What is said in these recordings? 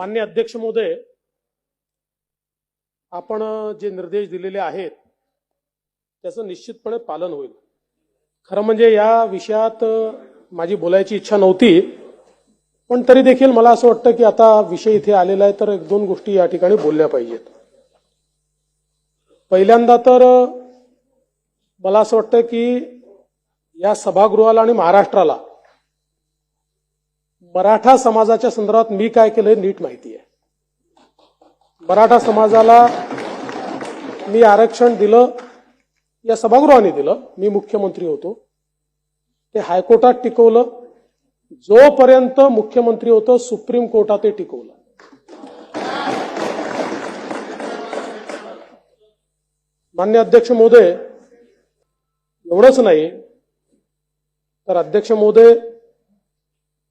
मान्य अध्यक्ष महोदय आपण जे निर्देश दिलेले आहेत त्याचं निश्चितपणे पालन होईल. खरं म्हणजे या विषयात माझी बोलायची इच्छा नव्हती पण तरी देखील मला असं वाटतं की आता विषय इथे आलेला आहे तर एक दोन गोष्टी या ठिकाणी बोलल्या पाहिजेत. पहिल्यांदा तर मला असं वाटतं की या सभागृहाला आणि महाराष्ट्राला मराठा समाजाच्या संदर्भात मी काय केलंय नीट माहिती आहे मराठा समाजाला मी आरक्षण दिलं या सभागृहाने दिलं मी मुख्यमंत्री होतो. ते हायकोर्टात टिकवलं. जोपर्यंत मुख्यमंत्री होतं सुप्रीम कोर्टात ते टिकवलं. मान्य अध्यक्ष महोदय एवढंच नाही तर अध्यक्ष महोदय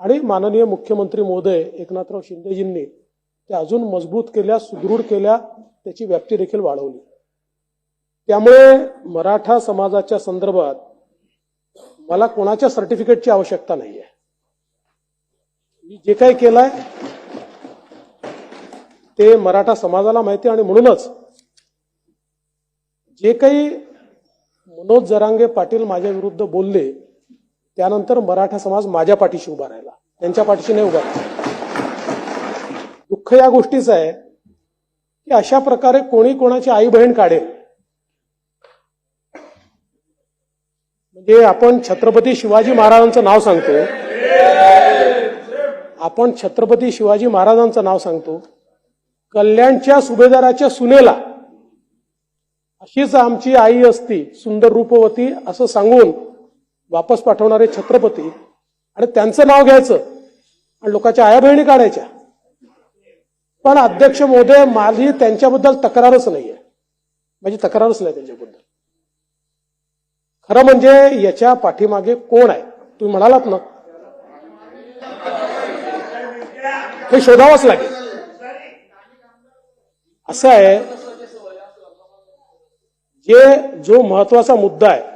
आणि माननीय मुख्यमंत्री महोदय एकनाथराव शिंदेजींनी त्या अजून मजबूत केल्या सुदृढ केल्या त्याची व्याप्ती देखील वाढवली. त्यामुळे मराठा समाजाच्या संदर्भात मला कोणाच्या सर्टिफिकेटची आवश्यकता नाहीये. मी जे काही केलंय ते मराठा समाजाला माहिती आणि म्हणूनच जे काही मनोज जरांगे पाटील माझ्या विरुद्ध बोलले त्यानंतर मराठा समाज माझ्या पाठीशी उभा राहिला. त्यांच्या पाठीशी नाही उभा राहिला. दुःख या गोष्टीचं आहे की अशा प्रकारे कोणी कोणाची आई बहीण काढेल. म्हणजे आपण छत्रपती शिवाजी महाराजांचं नाव सांगतो. आपण छत्रपती शिवाजी महाराजांचं नाव सांगतो. कल्याणच्या सुभेदाराच्या सुनेला अशीच आमची आई असती सुंदर रूपवती असं सांगून वापस पाठवणारे छत्रपती आणि त्यांचं नाव घ्यायचं आणि लोकांच्या आया बहिणी काढायच्या. पण अध्यक्ष महोदय माझी त्यांच्याबद्दल तक्रारच नाहीये. माझी तक्रारच नाही त्यांच्याबद्दल. खरं म्हणजे याच्या पाठीमागे कोण आहे? तुम्ही म्हणालात ना? हे शोधावंच लागेल. असं आहे जे जो महत्त्वाचा मुद्दा आहे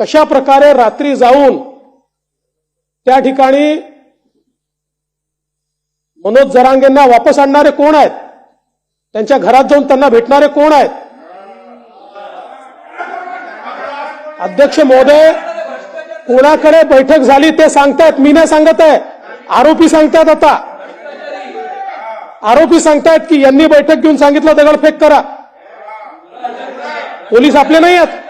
कशा प्रकारे रात्री जाऊन त्या ठिकाणी मनोज जरांगेंना वापस आणणारे कोण आहेत? त्यांच्या घरात जाऊन त्यांना भेटणारे कोण आहेत? अध्यक्ष महोदय कोणाकडे बैठक झाली ते सांगतायत मी नाही सांगत आहे. आरोपी सांगतायत आता. आरोपी सांगतायत की यांनी बैठक घेऊन सांगितलं दगडफेक करा. पोलीस आपले नाही आहेत.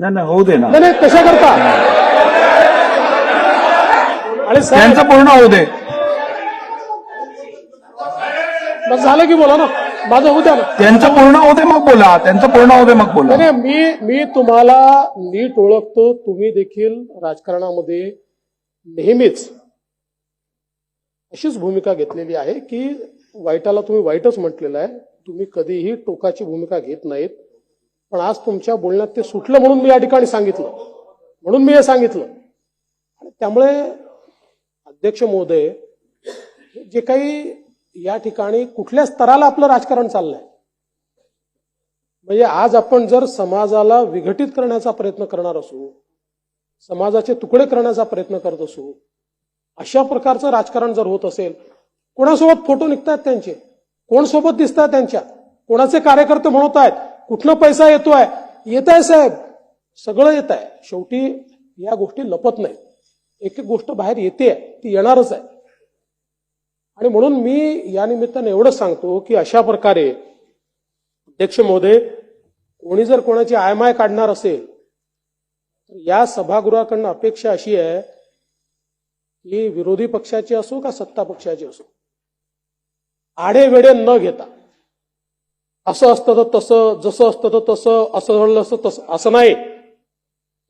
नाही नाही होऊ दे ना. नाही नाही कशा करता. आणि साहेब, त्यांचं पूर्ण होऊ दे. मग झालं की बोला ना. माझं होऊ द्या ना. त्यांचं पूर्ण होऊ दे मग बोला. त्यांचं पूर्ण होऊ दे मग बोला. नाही नाही, मी मी तुम्हाला नीट ओळखतो. तुम्ही देखील राजकारणामध्ये नेहमीच अशीच भूमिका घेतलेली आहे की वाईटाला तुम्ही वाईटच म्हटलेलं आहे. तुम्ही कधीही टोकाची भूमिका घेत नाहीत. पण आज तुमच्या बोलण्यात ते सुटलं म्हणून मी या ठिकाणी सांगितलं. म्हणून मी हे सांगितलं. आणि त्यामुळे अध्यक्ष महोदय जे काही या ठिकाणी कुठल्या स्तराला आपलं राजकारण चाललंय म्हणजे आज आपण जर समाजाला विघटित करण्याचा प्रयत्न करणार असू समाजाचे तुकडे करण्याचा प्रयत्न करत असू अशा प्रकारचं राजकारण जर होत असेल कोणासोबत फोटो निघतात त्यांचे? कोण सोबत दिसतात त्यांच्या? कोणाचे कार्यकर्ते म्हणत आहेत? कुठला पैसा येतोय? येत आहे साहेब. सगळं येत आहे शेवटी या गोष्टी लपत नाही एक एक गोष्ट बाहेर येते. ती येणारच आहे. आणि म्हणून मी या निमित्ताने एवढंच सांगतो की अशा प्रकारे अध्यक्ष महोदय कोणी जर कोणाची आयमाय काढणार असेल तर या सभागृहाकडनं अपेक्षा अशी आहे की विरोधी पक्षाची असो का सत्ता पक्षाची असो आडे वेडे न घेता असं असतं तर तसं जसं असतं तर तसं असं घडलं असतं तसं असं नाही.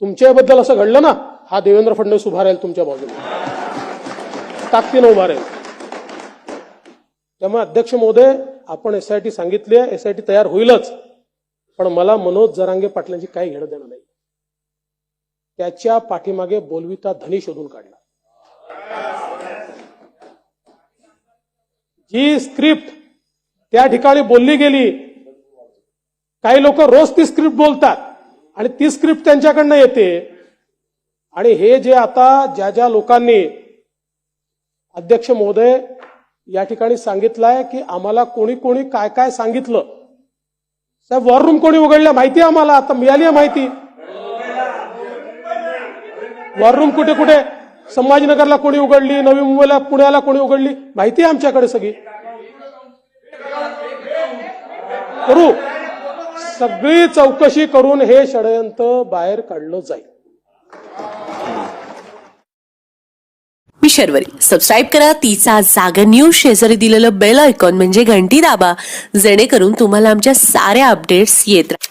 तुमच्याबद्दल असं घडलं ना हा देवेंद्र फडणवीस उभा राहील तुमच्या बाजूला. ताकदीनं उभा राहील. त्यामुळे अध्यक्ष महोदय आपण एसआयटी सांगितली आहे एसआयटी तयार होईलच. पण मला मनोज जरांगे पाटलांची काही घेणं देणं नाही. त्याच्या पाठीमागे बोलविता धनी शोधून काढला. जी स्क्रिप्ट त्या ठिकाणी बोलली गेली. काही लोक रोज ती स्क्रिप्ट बोलतात आणि ती स्क्रिप्ट त्यांच्याकडनं येते. आणि हे जे आता ज्या ज्या लोकांनी अध्यक्ष महोदय या ठिकाणी सांगितलंय की आम्हाला कोणी कोणी काय काय सांगितलं. साहेब वॉर रूम कोणी उघडल्या माहिती आहे आम्हाला? आता मिळाली आहे माहिती. वॉर रूम कुठे कुठे? संभाजीनगरला कोणी उघडली नवी मुंबईला पुण्याला कोणी उघडली? माहिती आहे आमच्याकडे सगळी. करू. सगळी चौकशी करून हे षडयंत्र बाहेर काढलं जाईल. मी शर्वरी. सबस्क्राईब करा. तिचा जागर न्यूज शेजारी दिलेलं बेल आयकॉन म्हणजे घंटी दाबा. जेणेकरून तुम्हाला आमच्या साऱ्या अपडेट्स येत राहतील